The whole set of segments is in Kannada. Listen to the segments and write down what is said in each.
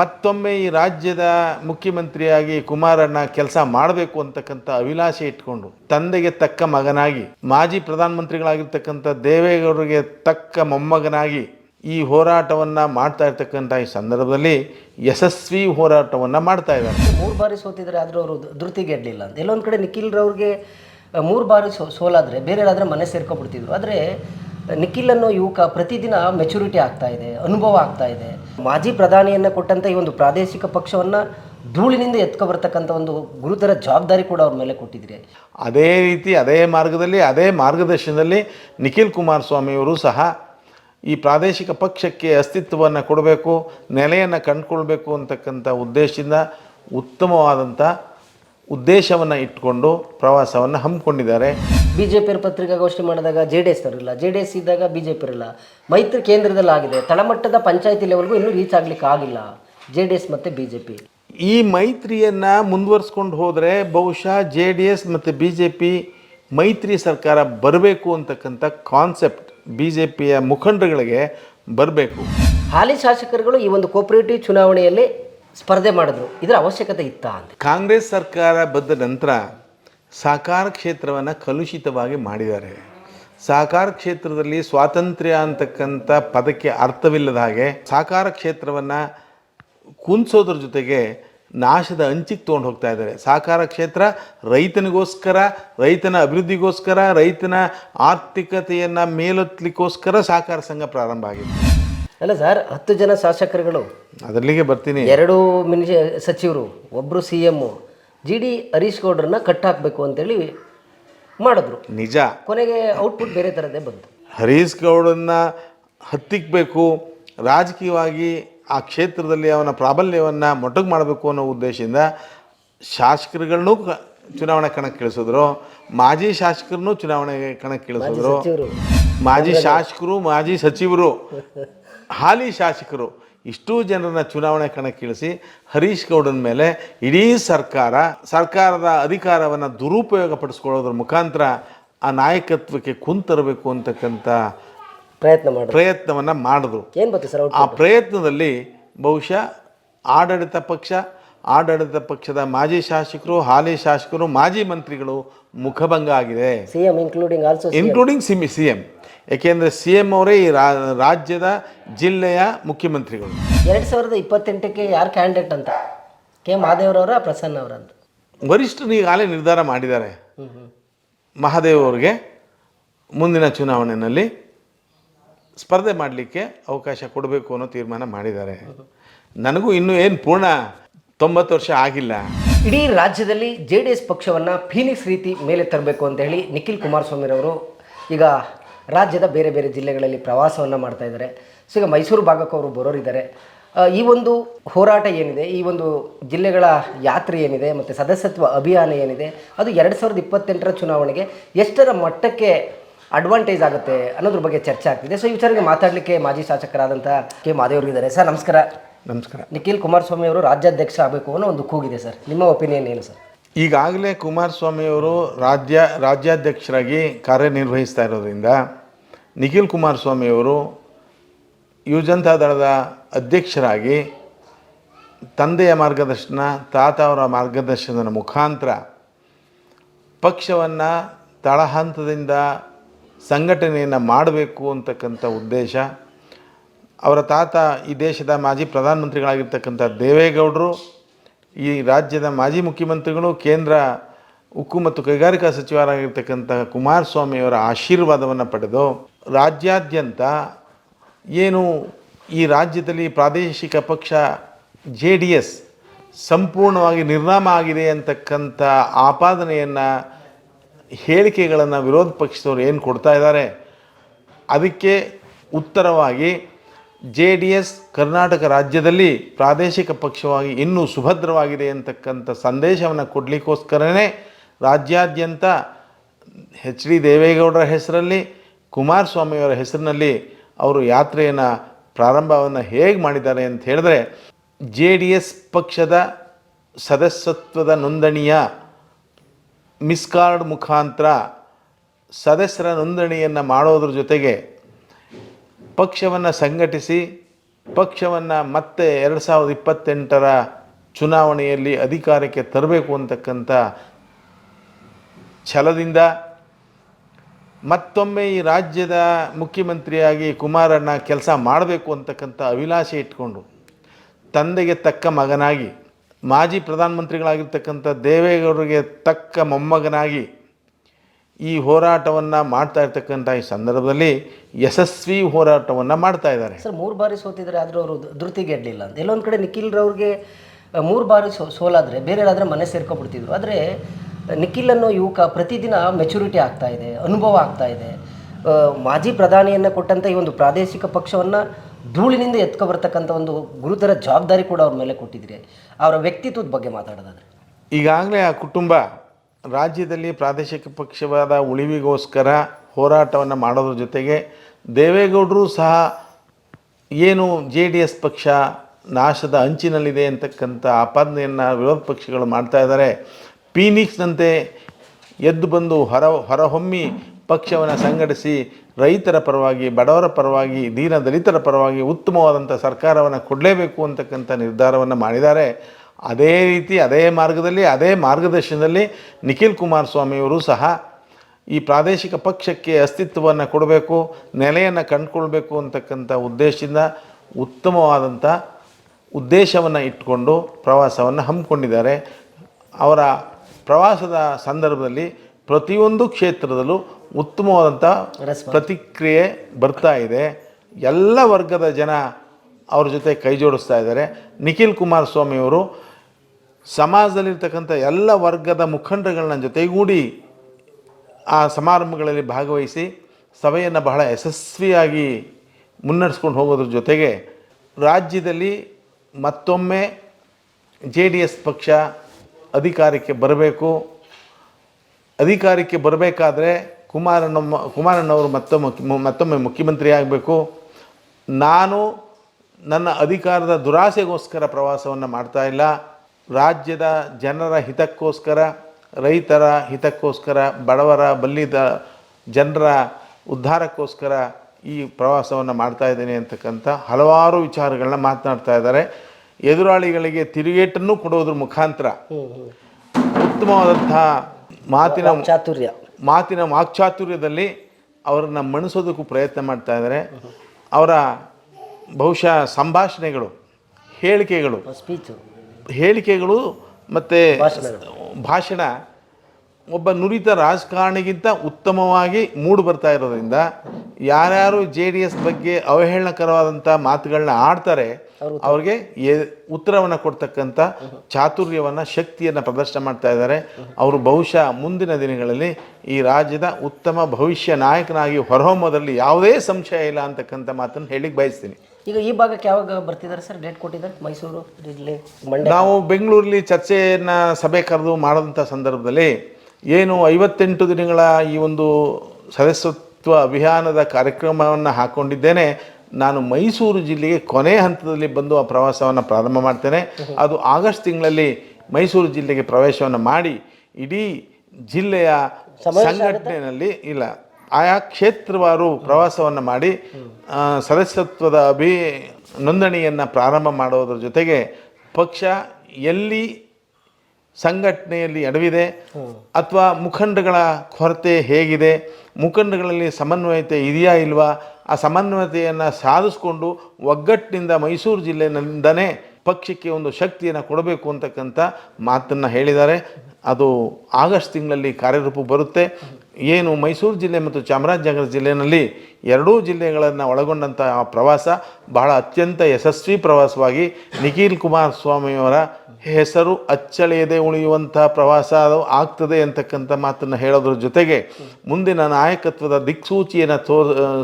ಮತ್ತೊಮ್ಮೆ ಈ ರಾಜ್ಯದ ಮುಖ್ಯಮಂತ್ರಿಯಾಗಿ ಕುಮಾರಣ್ಣ ಕೆಲಸ ಮಾಡಬೇಕು ಅಂತಕ್ಕಂಥ ಅಭಿಲಾಷೆ ಇಟ್ಕೊಂಡು ತಂದೆಗೆ ತಕ್ಕ ಮಗನಾಗಿ, ಮಾಜಿ ಪ್ರಧಾನಮಂತ್ರಿಗಳಾಗಿರ್ತಕ್ಕಂಥ ದೇವೇಗೌಡರಿಗೆ ತಕ್ಕ ಮೊಮ್ಮಗನಾಗಿ ಈ ಹೋರಾಟವನ್ನು ಮಾಡ್ತಾ ಇರ್ತಕ್ಕಂಥ ಈ ಸಂದರ್ಭದಲ್ಲಿ ಯಶಸ್ವಿ ಹೋರಾಟವನ್ನು ಮಾಡ್ತಾ ಇದ್ದಾರೆ. ಮೂರು ಬಾರಿ ಸೋತಿದ್ರೆ ಆದರೂ ಅವರು ಧೃತಿಗೆಡ್ಲಿಲ್ಲ ಅಂತ. ಎಲ್ಲೊಂದು ಕಡೆ ನಿಖಿಲ್ರವ್ರಿಗೆ ಮೂರು ಬಾರಿ ಸೋ, ಸೋಲಾದರೆ ಬೇರೆಯವರಾದರೆ ಮನೆ ಸೇರ್ಕೊಬಿಡ್ತಿದ್ರು. ಆದರೆ ನಿಖಿಲ್ ಅನ್ನೋ ಯುವಕ ಪ್ರತಿದಿನ ಮೆಚುರಿಟಿ ಆಗ್ತಾ ಇದೆ, ಅನುಭವ ಆಗ್ತಾ ಇದೆ. ಮಾಜಿ ಪ್ರಧಾನಿಯನ್ನು ಕೊಟ್ಟಂಥ ಈ ಒಂದು ಪ್ರಾದೇಶಿಕ ಪಕ್ಷವನ್ನು ಧೂಳಿನಿಂದ ಎತ್ಕೊ ಬರ್ತಕ್ಕಂಥ ಒಂದು ಗುರುತರ ಜವಾಬ್ದಾರಿ ಕೂಡ ಅವ್ರ ಮೇಲೆ ಕೊಟ್ಟಿದ್ರಿ. ಅದೇ ರೀತಿ ಅದೇ ಮಾರ್ಗದಲ್ಲಿ, ಅದೇ ಮಾರ್ಗದರ್ಶನದಲ್ಲಿ ನಿಖಿಲ್ ಕುಮಾರಸ್ವಾಮಿಯವರು ಸಹ ಈ ಪ್ರಾದೇಶಿಕ ಪಕ್ಷಕ್ಕೆ ಅಸ್ತಿತ್ವವನ್ನು ಕೊಡಬೇಕು, ನೆಲೆಯನ್ನು ಕಂಡುಕೊಳ್ಬೇಕು ಅಂತಕ್ಕಂಥ ಉದ್ದೇಶದಿಂದ ಉತ್ತಮವಾದಂಥ ಉದ್ದೇಶವನ್ನು ಇಟ್ಕೊಂಡು ಪ್ರವಾಸವನ್ನು ಹಮ್ಮಿಕೊಂಡಿದ್ದಾರೆ. ಬಿ ಜೆ ಪಿಯವ್ರ ಪತ್ರಿಕಾಗೋಷ್ಠಿ ಮಾಡಿದಾಗ ಜೆ ಡಿ ಎಸ್ ಇರಲ್ಲ ಜೆ ಡಿ ಎಸ್ ಇದ್ದಾಗ ಬಿ ಜೆ ಪಿ ಇರಲ್ಲ ಮೈತ್ರಿ ಕೇಂದ್ರದಲ್ಲಿ ಆಗಿದೆ ತಳಮಟ್ಟದ ಪಂಚಾಯತಿ ಲೆವೆಲ್ಗೂ ಇನ್ನೂ ರೀಚ್ ಆಗ್ಲಿಕ್ಕೆ ಆಗಿಲ್ಲ. ಜೆ ಡಿ ಎಸ್ ಮತ್ತು ಬಿ ಜೆ ಪಿ ಈ ಮೈತ್ರಿಯನ್ನು ಮುಂದುವರಿಸ್ಕೊಂಡು ಹೋದರೆ ಬಹುಶಃ ಜೆ ಡಿ ಎಸ್ ಮತ್ತು ಬಿ ಜೆ ಪಿ ಮೈತ್ರಿ ಸರ್ಕಾರ ಬರಬೇಕು ಅಂತಕ್ಕಂಥ ಕಾನ್ಸೆಪ್ಟ್ ಬಿ ಜೆ ಪಿಯ ಮುಖಂಡರುಗಳಿಗೆ ಬರಬೇಕು. ಹಾಲಿ ಶಾಸಕರುಗಳು ಈ ಒಂದು ಕೋಪರೇಟಿವ್ ಚುನಾವಣೆಯಲ್ಲಿ ಸ್ಪರ್ಧೆ ಮಾಡಿದ್ರು. ಇದರ ಅವಶ್ಯಕತೆ ಇತ್ತಾ ಅಂತ. ಕಾಂಗ್ರೆಸ್ ಸರ್ಕಾರ ಬಂದ ನಂತರ ಸಹಕಾರ ಕ್ಷೇತ್ರವನ್ನು ಕಲುಷಿತವಾಗಿ ಮಾಡಿದ್ದಾರೆ. ಸಹಕಾರ ಕ್ಷೇತ್ರದಲ್ಲಿ ಸ್ವಾತಂತ್ರ್ಯ ಅಂತಕ್ಕಂಥ ಪದಕ್ಕೆ ಅರ್ಥವಿಲ್ಲದ ಹಾಗೆ ಸಹಕಾರ ಕ್ಷೇತ್ರವನ್ನು ಕುಂದಿಸೋದ್ರ ಜೊತೆಗೆ ನಾಶದ ಅಂಚಿಗೆ ತೊಗೊಂಡು ಹೋಗ್ತಾ ಇದ್ದಾರೆ. ಸಹಕಾರ ಕ್ಷೇತ್ರ ರೈತನಿಗೋಸ್ಕರ ರೈತನ ಅಭಿವೃದ್ಧಿಗೋಸ್ಕರ ರೈತನ ಆರ್ಥಿಕತೆಯನ್ನು ಮೇಲೆತ್ತಲಿಕ್ಕೋಸ್ಕರ ಸಹಕಾರ ಸಂಘ ಪ್ರಾರಂಭ ಆಗಿದೆ. ಅಲ್ಲ ಸರ್ ಹತ್ತು ಜನ ಶಾಸಕರುಗಳು ಅದರಲ್ಲಿಗೆ ಬರ್ತೀನಿ. ಎರಡು ಮಿನಿ ಸಚಿವರು ಒಬ್ಬರು C M G D Harish ಗೌಡ್ರನ್ನ ಕಟ್ಟಾಕಬೇಕು ಅಂತೇಳಿ ಮಾಡಿದ್ರು. ನಿಜ. ಕೊನೆಗೆ ಔಟ್ಪುಟ್ ಬೇರೆ ಥರದ್ದೇ ಬಂತು. ಹರೀಶ್ ಗೌಡನ್ನ ಹತ್ತಿಕ್ಕಬೇಕು ರಾಜಕೀಯವಾಗಿ ಆ ಕ್ಷೇತ್ರದಲ್ಲಿ ಅವನ ಪ್ರಾಬಲ್ಯವನ್ನು ಮೊಟಕು ಮಾಡಬೇಕು ಅನ್ನೋ ಉದ್ದೇಶದಿಂದ ಶಾಸಕರುಗಳನ್ನೂ ಚುನಾವಣೆ ಕಣಕ್ಕೆ ಇಳಿಸಿದ್ರು. ಮಾಜಿ ಶಾಸಕರನ್ನೂ ಚುನಾವಣೆಗೆ ಕಣಕ್ಕೆ ಇಳಿಸಿದ್ರು. ಮಾಜಿ ಶಾಸಕರು ಮಾಜಿ ಸಚಿವರು ಹಾಲಿ ಶಾಸಕರು. ಇಷ್ಟೂ ಜನರನ್ನ ಚುನಾವಣೆ ಕಣಕ್ಕಿಳಿಸಿ ಹರೀಶ್ ಗೌಡನ ಮೇಲೆ ಇಡೀ ಸರ್ಕಾರ ಸರ್ಕಾರದ ಅಧಿಕಾರವನ್ನು ದುರುಪಯೋಗ ಪಡಿಸ್ಕೊಳ್ಳೋದ್ರ ಮುಖಾಂತರ ಆ ನಾಯಕತ್ವಕ್ಕೆ ಕುಂತರಬೇಕು ಅಂತಕ್ಕಂಥ ಪ್ರಯತ್ನ ಮಾಡಿ ಪ್ರಯತ್ನವನ್ನು ಮಾಡಿದ್ರು. ಏನು ಸರ್ ಆ ಪ್ರಯತ್ನದಲ್ಲಿ ಬಹುಶಃ ಆಡಳಿತ ಪಕ್ಷ ಆಡಳಿತ ಪಕ್ಷದ ಮಾಜಿ ಶಾಸಕರು ಹಾಲಿ ಶಾಸಕರು ಮಾಜಿ ಮಂತ್ರಿಗಳು ಮುಖಭಂಗ ಆಗಿದೆ. C M including also including C C M ಯಾಕೆಂದರೆ ಸಿ ಎಂ ಅವರೇ ಈ ರಾ- ರಾಜ್ಯದ ಜಿಲ್ಲೆಯ ಮುಖ್ಯಮಂತ್ರಿಗಳು. ಎರಡು ಸಾವಿರದ ಇಪ್ಪತ್ತೆಂಟಕ್ಕೆ ಯಾರು ಕ್ಯಾಂಡಿಡೇಟ್ ಅಂತ? ಕೆ ಮಹಾದೇವ್ರವರ ಪ್ರಸನ್ನ ಅವರಂತ ವರಿಷ್ಠರು ಈಗಾಗಲೇ ನಿರ್ಧಾರ ಮಾಡಿದ್ದಾರೆ. ಹ್ಞೂ ಹ್ಞೂ ಮಹಾದೇವ್ ಅವರಿಗೆ ಮುಂದಿನ ಚುನಾವಣೆಯಲ್ಲಿ ಸ್ಪರ್ಧೆ ಮಾಡಲಿಕ್ಕೆ ಅವಕಾಶ ಕೊಡಬೇಕು ಅನ್ನೋ ತೀರ್ಮಾನ ಮಾಡಿದ್ದಾರೆ. ನನಗೂ ಇನ್ನೂ ಏನು ಪೂರ್ಣ ತೊಂಬತ್ತು ವರ್ಷ ಆಗಿಲ್ಲ. ಇಡೀ ರಾಜ್ಯದಲ್ಲಿ ಜೆ ಡಿ ಪಕ್ಷವನ್ನು ಫೀನಿಕ್ಸ್ ರೀತಿ ಮೇಲೆ ತರಬೇಕು ಅಂತ ಹೇಳಿ ನಿಖಿಲ್ ಕುಮಾರಸ್ವಾಮಿರವರು ಈಗ ರಾಜ್ಯದ ಬೇರೆ ಬೇರೆ ಜಿಲ್ಲೆಗಳಲ್ಲಿ ಪ್ರವಾಸವನ್ನು ಮಾಡ್ತಾ ಇದ್ದಾರೆ. ಸೊ ಈಗ ಮೈಸೂರು ಭಾಗಕ್ಕೆ ಅವರು ಬರೋರಿದ್ದಾರೆ. ಈ ಒಂದು ಹೋರಾಟ ಏನಿದೆ, ಈ ಒಂದು ಜಿಲ್ಲೆಗಳ ಯಾತ್ರೆ ಏನಿದೆ, ಮತ್ತು ಸದಸ್ಯತ್ವ ಅಭಿಯಾನ ಏನಿದೆ, ಅದು ಎರಡು ಸಾವಿರದ ಇಪ್ಪತ್ತೆಂಟರ ಚುನಾವಣೆಗೆ ಎಷ್ಟರ ಮಟ್ಟಕ್ಕೆ ಅಡ್ವಾಂಟೇಜ್ ಆಗುತ್ತೆ ಅನ್ನೋದ್ರ ಬಗ್ಗೆ ಚರ್ಚೆ ಆಗ್ತಿದೆ. ಸೊ ಈ ವಿಚಾರಕ್ಕೆ ಮಾತಾಡಲಿಕ್ಕೆ ಮಾಜಿ ಶಾಸಕರಾದಂಥ ಕೆ. ಮಾದೇವರು ಇದ್ದಾರೆ ಸರ್, ನಮಸ್ಕಾರ. ನಮಸ್ಕಾರ. ನಿಖಿಲ್ ಕುಮಾರಸ್ವಾಮಿ ಅವರು ರಾಜ್ಯಾಧ್ಯಕ್ಷ ಆಗಬೇಕು ಅನ್ನೋ ಒಂದು ಕೂಗಿದೆ ಸರ್. ನಿಮ್ಮ ಒಪಿನಿಯನ್ ಏನು ಸರ್? ಈಗಾಗಲೇ ಕುಮಾರಸ್ವಾಮಿಯವರು ರಾಜ್ಯ ರಾಜ್ಯಾಧ್ಯಕ್ಷರಾಗಿ ಕಾರ್ಯನಿರ್ವಹಿಸ್ತಾ ಇರೋದ್ರಿಂದ ನಿಖಿಲ್ ಕುಮಾರಸ್ವಾಮಿಯವರು ಯುವಜನತಾ ದಳದ ಅಧ್ಯಕ್ಷರಾಗಿ ತಂದೆಯ ಮಾರ್ಗದರ್ಶನ ತಾತ ಅವರ ಮಾರ್ಗದರ್ಶನದ ಮುಖಾಂತರ ಪಕ್ಷವನ್ನು ತಳಹಂತದಿಂದ ಸಂಘಟನೆಯನ್ನು ಮಾಡಬೇಕು ಅಂತಕ್ಕಂಥ ಉದ್ದೇಶ ಅವರ ತಾತ ಈ ದೇಶದ ಮಾಜಿ ಪ್ರಧಾನಮಂತ್ರಿಗಳಾಗಿರ್ತಕ್ಕಂಥ ದೇವೇಗೌಡರು, ಈ ರಾಜ್ಯದ ಮಾಜಿ ಮುಖ್ಯಮಂತ್ರಿಗಳು, ಕೇಂದ್ರ ಉಕ್ಕು ಮತ್ತು ಕೈಗಾರಿಕಾ ಸಚಿವರಾಗಿರ್ತಕ್ಕಂಥ ಕುಮಾರಸ್ವಾಮಿಯವರ ಆಶೀರ್ವಾದವನ್ನು ಪಡೆದು ರಾಜ್ಯಾದ್ಯಂತ ಏನು ಈ ರಾಜ್ಯದಲ್ಲಿ ಪ್ರಾದೇಶಿಕ ಪಕ್ಷ ಜೆ ಡಿ ಎಸ್ ಸಂಪೂರ್ಣವಾಗಿ ನಿರ್ನಾಮ ಆಗಿದೆ ಅಂತಕ್ಕಂಥ ಆಪಾದನೆಯನ್ನು, ಹೇಳಿಕೆಗಳನ್ನು ವಿರೋಧ ಪಕ್ಷದವರು ಏನು ಕೊಡ್ತಾ ಇದ್ದಾರೆ, ಅದಕ್ಕೆ ಉತ್ತರವಾಗಿ ಜೆ ಡಿ ಎಸ್ ಕರ್ನಾಟಕ ರಾಜ್ಯದಲ್ಲಿ ಪ್ರಾದೇಶಿಕ ಪಕ್ಷವಾಗಿ ಇನ್ನೂ ಸುಭದ್ರವಾಗಿದೆ ಅಂತಕ್ಕಂಥ ಸಂದೇಶವನ್ನು ಕೊಡಲಿಕ್ಕೋಸ್ಕರನೇ ರಾಜ್ಯಾದ್ಯಂತ ಹೆಚ್ ಡಿ ದೇವೇಗೌಡರ ಹೆಸರಲ್ಲಿ, ಕುಮಾರಸ್ವಾಮಿಯವರ ಹೆಸರಿನಲ್ಲಿ ಅವರು ಯಾತ್ರೆಯನ್ನು, ಪ್ರಾರಂಭವನ್ನು ಹೇಗೆ ಮಾಡಿದ್ದಾರೆ ಅಂತ ಹೇಳಿದ್ರೆ ಜೆ ಡಿ ಎಸ್ ಪಕ್ಷದ ಸದಸ್ಯತ್ವದ ನೋಂದಣಿಯ ಮಿಸ್ ಕಾರ್ಡ್ ಮುಖಾಂತರ ಸದಸ್ಯರ ನೋಂದಣಿಯನ್ನು ಮಾಡೋದ್ರ ಜೊತೆಗೆ ಪಕ್ಷವನ್ನು ಸಂಘಟಿಸಿ, ಪಕ್ಷವನ್ನು ಮತ್ತೆ ಎರಡು ಸಾವಿರದ ಇಪ್ಪತ್ತೆಂಟರ ಚುನಾವಣೆಯಲ್ಲಿ ಅಧಿಕಾರಕ್ಕೆ ತರಬೇಕು ಅಂತಕ್ಕಂಥ ಛಲದಿಂದ ಮತ್ತೊಮ್ಮೆ ಈ ರಾಜ್ಯದ ಮುಖ್ಯಮಂತ್ರಿಯಾಗಿ ಕುಮಾರಣ್ಣ ಕೆಲಸ ಮಾಡಬೇಕು ಅಂತಕ್ಕಂಥ ಅಭಿಲಾಷೆ ಇಟ್ಕೊಂಡು, ತಂದೆಗೆ ತಕ್ಕ ಮಗನಾಗಿ, ಮಾಜಿ ಪ್ರಧಾನಮಂತ್ರಿಗಳಾಗಿರ್ತಕ್ಕಂಥ ದೇವೇಗೌಡರಿಗೆ ತಕ್ಕ ಮೊಮ್ಮಗನಾಗಿ ಈ ಹೋರಾಟವನ್ನು ಮಾಡ್ತಾ ಇರ್ತಕ್ಕಂಥ ಈ ಸಂದರ್ಭದಲ್ಲಿ ಯಶಸ್ವಿ ಹೋರಾಟವನ್ನು ಮಾಡ್ತಾ ಇದ್ದಾರೆ. ಸರ್ ಮೂರು ಬಾರಿ ಸೋತಿದ್ದಾರೆ ಆದರೂ ಅವರು ಧೃತಿಗೆಡಲಿಲ್ಲ ಅಂತ. ಎಲ್ಲೊಂದು ಕಡೆ ನಿಖಿಲ್ರವ್ರಿಗೆ ಮೂರು ಬಾರಿ ಸೋ ಸೋಲಾದರೆ ಬೇರೆಯವರಾದರೆ ಮನೆ ಸೇರ್ಕೊಬಿಡ್ತಿದ್ರು. ಆದರೆ ನಿಖಿಲ್ ಅನ್ನೋ ಯುವಕ ಪ್ರತಿದಿನ ಮೆಚುರಿಟಿ ಆಗ್ತಾ ಇದೆ ಅನುಭವ ಆಗ್ತಾ ಇದೆ. ಮಾಜಿ ಪ್ರಧಾನಿಯನ್ನು ಕೊಟ್ಟಂಥ ಈ ಒಂದು ಪ್ರಾದೇಶಿಕ ಪಕ್ಷವನ್ನು ಧೂಳಿನಿಂದ ಎತ್ಕೊ ಬರ್ತಕ್ಕಂಥ ಒಂದು ಗುರುತರ ಜವಾಬ್ದಾರಿ ಕೂಡ ಅವ್ರ ಮೇಲೆ ಕೊಟ್ಟಿದ್ದೀರಿ ಅವರ ವ್ಯಕ್ತಿತ್ವದ ಬಗ್ಗೆ ಮಾತಾಡೋದಾದರೆ. ಈಗಾಗಲೇ ಆ ಕುಟುಂಬ ರಾಜ್ಯದಲ್ಲಿ ಪ್ರಾದೇಶಿಕ ಪಕ್ಷವಾದ ಉಳಿವಿಗೋಸ್ಕರ ಹೋರಾಟವನ್ನು ಮಾಡೋದ್ರ ಜೊತೆಗೆ ದೇವೇಗೌಡರು ಸಹ ಏನು ಜೆ ಡಿ ಎಸ್ ಪಕ್ಷ ನಾಶದ ಅಂಚಿನಲ್ಲಿದೆ ಅಂತಕ್ಕಂಥ ಆಪಾದನೆಯನ್ನು ವಿರೋಧ ಪಕ್ಷಗಳು ಮಾಡ್ತಾ ಇದ್ದಾರೆ. ಪೀನಿಕ್ಸ್ನಂತೆ ಎದ್ದು ಬಂದು ಹೊರ, ಹೊರಹೊಮ್ಮಿ ಪಕ್ಷವನ್ನು ಸಂಘಟಿಸಿ ರೈತರ ಪರವಾಗಿ, ಬಡವರ ಪರವಾಗಿ, ದೀನ ದಲಿತರ ಪರವಾಗಿ ಉತ್ತಮವಾದಂಥ ಸರ್ಕಾರವನ್ನು ಕೊಡಲೇಬೇಕು ಅಂತಕ್ಕಂಥ ನಿರ್ಧಾರವನ್ನು ಮಾಡಿದ್ದಾರೆ. ಅದೇ ರೀತಿ ಅದೇ ಮಾರ್ಗದಲ್ಲಿ ಅದೇ ಮಾರ್ಗದರ್ಶನದಲ್ಲಿ ನಿಖಿಲ್ ಕುಮಾರಸ್ವಾಮಿಯವರು ಸಹ ಈ ಪ್ರಾದೇಶಿಕ ಪಕ್ಷಕ್ಕೆ ಅಸ್ತಿತ್ವವನ್ನು ಕೊಡಬೇಕು ನೆಲೆಯನ್ನು ಕಂಡುಕೊಳ್ಬೇಕು ಅಂತಕ್ಕಂಥ ಉದ್ದೇಶದಿಂದ ಉತ್ತಮವಾದಂಥ ಉದ್ದೇಶವನ್ನು ಇಟ್ಟುಕೊಂಡು ಪ್ರವಾಸವನ್ನು ಹಮ್ಮಿಕೊಂಡಿದ್ದಾರೆ. ಅವರ ಪ್ರವಾಸದ ಸಂದರ್ಭದಲ್ಲಿ ಪ್ರತಿಯೊಂದು ಕ್ಷೇತ್ರದಲ್ಲೂ ಉತ್ತಮವಾದಂಥ ಪ್ರತಿಕ್ರಿಯೆ ಬರ್ತಾ ಇದೆ. ಎಲ್ಲ ವರ್ಗದ ಜನ ಅವ್ರ ಜೊತೆ ಕೈ ಜೋಡಿಸ್ತಾ ಇದ್ದಾರೆ. ನಿಖಿಲ್ ಕುಮಾರಸ್ವಾಮಿಯವರು ಸಮಾಜದಲ್ಲಿರ್ತಕ್ಕಂಥ ಎಲ್ಲ ವರ್ಗದ ಮುಖಂಡರುಗಳನ್ನ ಜೊತೆಗೂಡಿ ಆ ಸಮಾರಂಭಗಳಲ್ಲಿ ಭಾಗವಹಿಸಿ ಸಭೆಯನ್ನು ಬಹಳ ಯಶಸ್ವಿಯಾಗಿ ಮುನ್ನಡೆಸ್ಕೊಂಡು ಹೋಗೋದ್ರ ಜೊತೆಗೆ ರಾಜ್ಯದಲ್ಲಿ ಮತ್ತೊಮ್ಮೆ ಜೆ ಡಿ ಎಸ್ ಪಕ್ಷ ಅಧಿಕಾರಕ್ಕೆ ಬರಬೇಕು. ಅಧಿಕಾರಕ್ಕೆ ಬರಬೇಕಾದ್ರೆ ಕುಮಾರಣ್ಣ ಕುಮಾರಣ್ಣವರು ಮತ್ತೊಮ್ಮೆ ಮತ್ತೊಮ್ಮೆ ಮುಖ್ಯಮಂತ್ರಿ ಆಗಬೇಕು. ನಾನು ನನ್ನ ಅಧಿಕಾರದ ದುರಾಸೆಗೋಸ್ಕರ ಪ್ರವಾಸವನ್ನು ಮಾಡ್ತಾ ಇಲ್ಲ. ರಾಜ್ಯದ ಜನರ ಹಿತಕ್ಕೋಸ್ಕರ ರೈತರ ಹಿತಕ್ಕೋಸ್ಕರ ಬಡವರ ಬಲ್ಲಿದ ಜನರ ಉದ್ಧಾರಕ್ಕೋಸ್ಕರ ಈ ಪ್ರವಾಸವನ್ನು ಮಾಡ್ತಾ ಇದ್ದೀನಿ ಅಂತಕ್ಕಂಥ ಹಲವಾರು ವಿಚಾರಗಳನ್ನ ಮಾತನಾಡ್ತಾ ಇದ್ದಾರೆ. ಎದುರಾಳಿಗಳಿಗೆ ತಿರುಗೇಟನ್ನು ಕೊಡೋದ್ರ ಮುಖಾಂತರ ಉತ್ತಮವಾದಂತಹ ಮಾತಿನ ಚಾತುರ್ಯ ಮಾತಿನ ವಾಕ್ಚಾತುರ್ಯದಲ್ಲಿ ಅವರನ್ನ ಮಣಿಸೋದಕ್ಕೂ ಪ್ರಯತ್ನ ಮಾಡ್ತಾ ಇದ್ದಾರೆ. ಅವರ ಬಹುಶಃ ಸಂಭಾಷಣೆಗಳು ಹೇಳಿಕೆಗಳು ಸ್ಪೀಚು ಹೇಳಿಕೆಗಳು ಮತ್ತು ಭಾಷಣ. ಒಬ್ಬ ನುರಿತ ರಾಜಕಾರಣಿಗಿಂತ ಉತ್ತಮವಾಗಿ ಮೂಡಿ ಬರ್ತಾ ಇರೋದ್ರಿಂದ ಯಾರ್ಯಾರು ಜೆ ಡಿ ಎಸ್ ಬಗ್ಗೆ ಅವಹೇಳನಕರವಾದಂಥ ಮಾತುಗಳನ್ನ ಆಡ್ತಾರೆ ಅವ್ರಿಗೆ ಎ ಉತ್ತರವನ್ನು ಕೊಡ್ತಕ್ಕಂಥ ಚಾತುರ್ಯವನ್ನು ಶಕ್ತಿಯನ್ನು ಪ್ರದರ್ಶನ ಮಾಡ್ತಾ ಇದ್ದಾರೆ. ಅವರು ಬಹುಶಃ ಮುಂದಿನ ದಿನಗಳಲ್ಲಿ ಈ ರಾಜ್ಯದ ಉತ್ತಮ ಭವಿಷ್ಯ ನಾಯಕನಾಗಿ ಹೊರಹೊಮ್ಮದಲ್ಲಿ ಯಾವುದೇ ಸಂಶಯ ಇಲ್ಲ ಅಂತಕ್ಕಂಥ ಮಾತನ್ನು ಹೇಳಿಕ್ಕೆ ಬಯಸ್ತೀನಿ. ಈಗ ಈ ಭಾಗಕ್ಕೆ ಯಾವಾಗ ಬರ್ತಿದ್ದಾರೆ ಸರ್ ಡೇಟ್ ಕೊಟ್ಟಿದ್ದಾರೆ? ಮೈಸೂರು ಇಲ್ಲಿ ಮಂಡ್ಯ? ನಾವು ಬೆಂಗಳೂರಲ್ಲಿ ಚರ್ಚೆಯನ್ನು ಸಭೆ ಕರೆದು ಮಾಡಿದಂಥ ಸಂದರ್ಭದಲ್ಲಿ ಏನು ಐವತ್ತೆಂಟು ದಿನಗಳ ಈ ಒಂದು ಸದಸ್ಯತ್ವ ಅಭಿಯಾನದ ಕಾರ್ಯಕ್ರಮವನ್ನು ಹಾಕ್ಕೊಂಡಿದ್ದೇನೆ ನಾನು ಮೈಸೂರು ಜಿಲ್ಲೆಗೆ ಕೊನೆ ಹಂತದಲ್ಲಿ ಬಂದು ಆ ಪ್ರವಾಸವನ್ನು ಪ್ರಾರಂಭ ಮಾಡ್ತೇನೆ. ಅದು ಆಗಸ್ಟ್ ತಿಂಗಳಲ್ಲಿ ಮೈಸೂರು ಜಿಲ್ಲೆಗೆ ಪ್ರವೇಶವನ್ನು ಮಾಡಿ ಇಡೀ ಜಿಲ್ಲೆಯ ಸಂಘಟನೆಯಲ್ಲಿ ಇಲ್ಲ. ಆಯಾ ಕ್ಷೇತ್ರವಾರು ಪ್ರವಾಸವನ್ನು ಮಾಡಿ ಸದಸ್ಯತ್ವದ ಅಭಿ ನೋಂದಣಿಯನ್ನು ಪ್ರಾರಂಭ ಮಾಡೋದ್ರ ಜೊತೆಗೆ ಪಕ್ಷ ಎಲ್ಲಿ ಸಂಘಟನೆಯಲ್ಲಿ ಅಡವಿದೆ ಅಥವಾ ಮುಖಂಡಗಳ ಕೊರತೆ ಹೇಗಿದೆ, ಮುಖಂಡಗಳಲ್ಲಿ ಸಮನ್ವಯತೆ ಇದೆಯಾ ಇಲ್ವಾ, ಆ ಸಮನ್ವಯತೆಯನ್ನು ಸಾಧಿಸ್ಕೊಂಡು ಒಗ್ಗಟ್ಟಿನಿಂದ ಮೈಸೂರು ಜಿಲ್ಲೆಯಿಂದನೇ ಪಕ್ಷಕ್ಕೆ ಒಂದು ಶಕ್ತಿಯನ್ನು ಕೊಡಬೇಕು ಅಂತಕ್ಕಂಥ ಮಾತನ್ನು ಹೇಳಿದ್ದಾರೆ. ಅದು ಆಗಸ್ಟ್ ತಿಂಗಳಲ್ಲಿ ಕಾರ್ಯರೂಪ ಬರುತ್ತೆ. ಏನು ಮೈಸೂರು ಜಿಲ್ಲೆ ಮತ್ತು ಚಾಮರಾಜನಗರ ಜಿಲ್ಲೆಯಲ್ಲಿ ಎರಡೂ ಜಿಲ್ಲೆಗಳನ್ನು ಒಳಗೊಂಡಂಥ ಆ ಪ್ರವಾಸ ಬಹಳ ಅತ್ಯಂತ ಯಶಸ್ವಿ ಪ್ರವಾಸವಾಗಿ ನಿಖಿಲ್ ಕುಮಾರಸ್ವಾಮಿಯವರ ಹೆಸರು ಅಚ್ಚಳಿಯದೆ ಉಳಿಯುವಂಥ ಪ್ರವಾಸ ಅದು ಆಗ್ತದೆ ಅಂತಕ್ಕಂಥ ಮಾತನ್ನು ಹೇಳೋದ್ರ ಜೊತೆಗೆ ಮುಂದಿನ ನಾಯಕತ್ವದ ದಿಕ್ಸೂಚಿಯನ್ನು ತೋ,